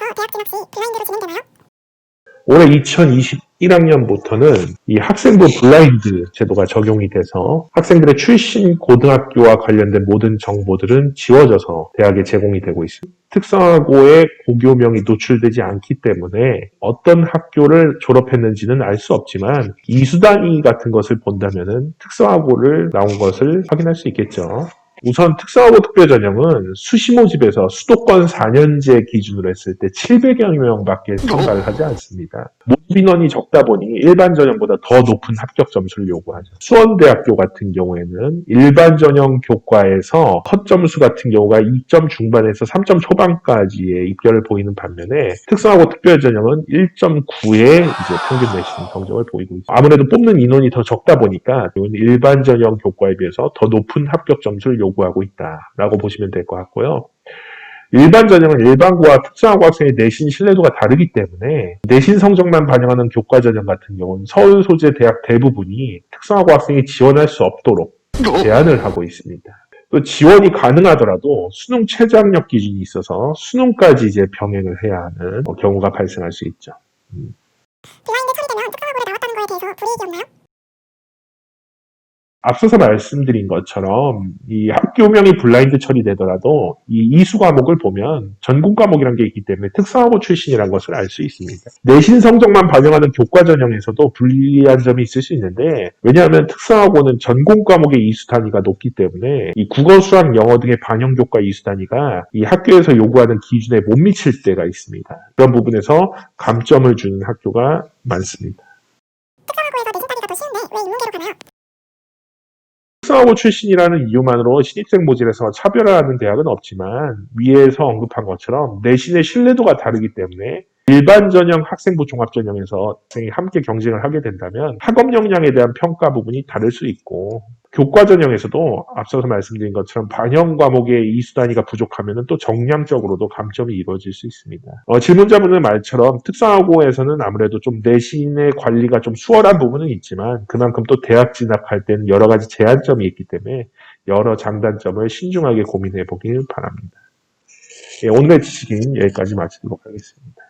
역시 블라인드로 진행되나요? 올해 2021학년부터는 이 학생부 블라인드 제도가 적용이 돼서 학생들의 출신 고등학교와 관련된 모든 정보들은 지워져서 대학에 제공이 되고 있습니다. 특성화고의 고교명이 노출되지 않기 때문에 어떤 학교를 졸업했는지는 알 수 없지만 이수단위 같은 것을 본다면은 특성화고를 나온 것을 확인할 수 있겠죠. 우선 특성화고 특별전형은 수시모집에서 수도권 4년제 기준으로 했을 때 700여 명 밖에 참가를 하지 않습니다. 모집 인원이 적다 보니 일반 전형보다 더 높은 합격 점수를 요구하죠. 수원대학교 같은 경우에는 일반 전형 교과에서 컷 점수 같은 경우가 2점 중반에서 3점 초반까지의 입결을 보이는 반면에 특성화고 특별전형은 1.9의 이제 평균 내신 성적을 보이고 있습니다. 아무래도 뽑는 인원이 더 적다 보니까 일반 전형 교과에 비해서 더 높은 합격 점수를 요구 하고 있다라고 보시면 될 것 같고요. 일반 전형은 일반고와 특성화고 학생의 내신 신뢰도가 다르기 때문에 내신 성적만 반영하는 교과 전형 같은 경우는 서울 소재 대학 대부분이 특성화고 학생이 지원할 수 없도록 제한을 하고 있습니다. 또 지원이 가능하더라도 수능 최저학력 기준이 있어서 수능까지 이제 병행을 해야 하는 어, 경우가 발생할 수 있죠. 블라인드 처리되면 특성화고를 나왔다는 거에 대해서 불이익이 없나요? 앞서서 말씀드린 것처럼 이 학교명이 블라인드 처리되더라도 이 이수 과목을 보면 전공 과목이라는 게 있기 때문에 특성화고 출신이라는 것을 알 수 있습니다. 내신 성적만 반영하는 교과 전형에서도 불리한 점이 있을 수 있는데 왜냐하면 특성화고는 전공 과목의 이수 단위가 높기 때문에 이 국어, 수학, 영어 등의 반영 교과 이수 단위가 이 학교에서 요구하는 기준에 못 미칠 때가 있습니다. 그런 부분에서 감점을 주는 학교가 많습니다. 특성화고에서 내신 따기가 더 쉬운데 왜 인문계로 가나요? 특성화고 출신이라는 이유만으로 신입생 모집에서 차별화하는 대학은 없지만 위에서 언급한 것처럼 내신의 신뢰도가 다르기 때문에 일반 전형 학생부 종합 전형에서 학생이 함께 경쟁을 하게 된다면 학업 역량에 대한 평가 부분이 다를 수 있고 교과 전형에서도 앞서서 말씀드린 것처럼 반영 과목의 이수 단위가 부족하면 또 정량적으로도 감점이 이루어질 수 있습니다. 어, 질문자분의 말처럼 특성화고에서는 아무래도 좀 내신의 관리가 좀 수월한 부분은 있지만 그만큼 또 대학 진학할 때는 여러 가지 제한점이 있기 때문에 여러 장단점을 신중하게 고민해 보길 바랍니다. 예, 오늘의 지식인 여기까지 마치도록 하겠습니다.